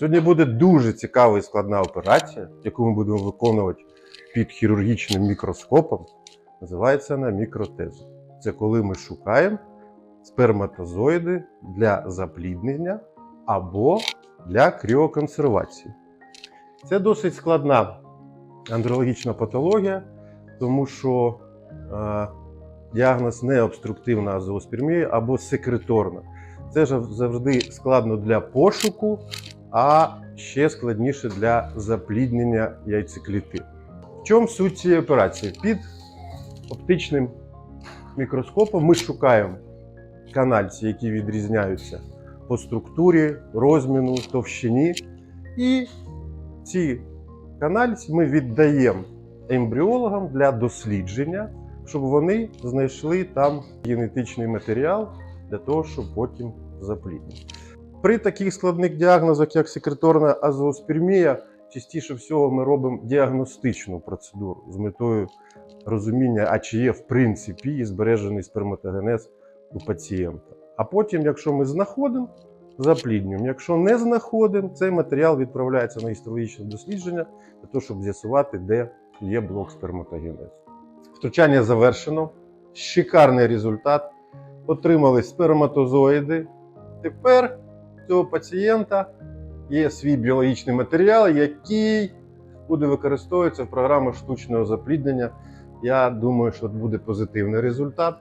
Сьогодні буде дуже цікава і складна операція, яку ми будемо виконувати під хірургічним мікроскопом. Називається вона мікротеза. Це коли ми шукаємо сперматозоїди для запліднення або для кріоконсервації. Це досить складна андрологічна патологія, тому що е, діагноз не обструктивна азооспермія або секреторна. Це завжди складно для пошуку, а ще складніше для запліднення яйцеклітин. В чому суть цієї операції? Під оптичним мікроскопом ми шукаємо канальці, які відрізняються по структурі, розміну, товщині. І ці канальці ми віддаємо ембріологам для дослідження, щоб вони знайшли там генетичний матеріал для того, щоб потім запліднити. При таких складних діагнозах, як секреторна азооспермія, частіше всього ми робимо діагностичну процедуру з метою розуміння, а чи є в принципі і збережений сперматогенез у пацієнта. А потім, якщо ми знаходимо, запліднюємо. Якщо не знаходимо, цей матеріал відправляється на гістологічне дослідження для того, щоб з'ясувати, де є блок сперматогенезу. Втручання завершено. Шикарний результат. Отримали сперматозоїди. Тепер цього пацієнта є свій біологічний матеріал, який буде використовуватися в програмах штучного запліднення. Я думаю, що буде позитивний результат.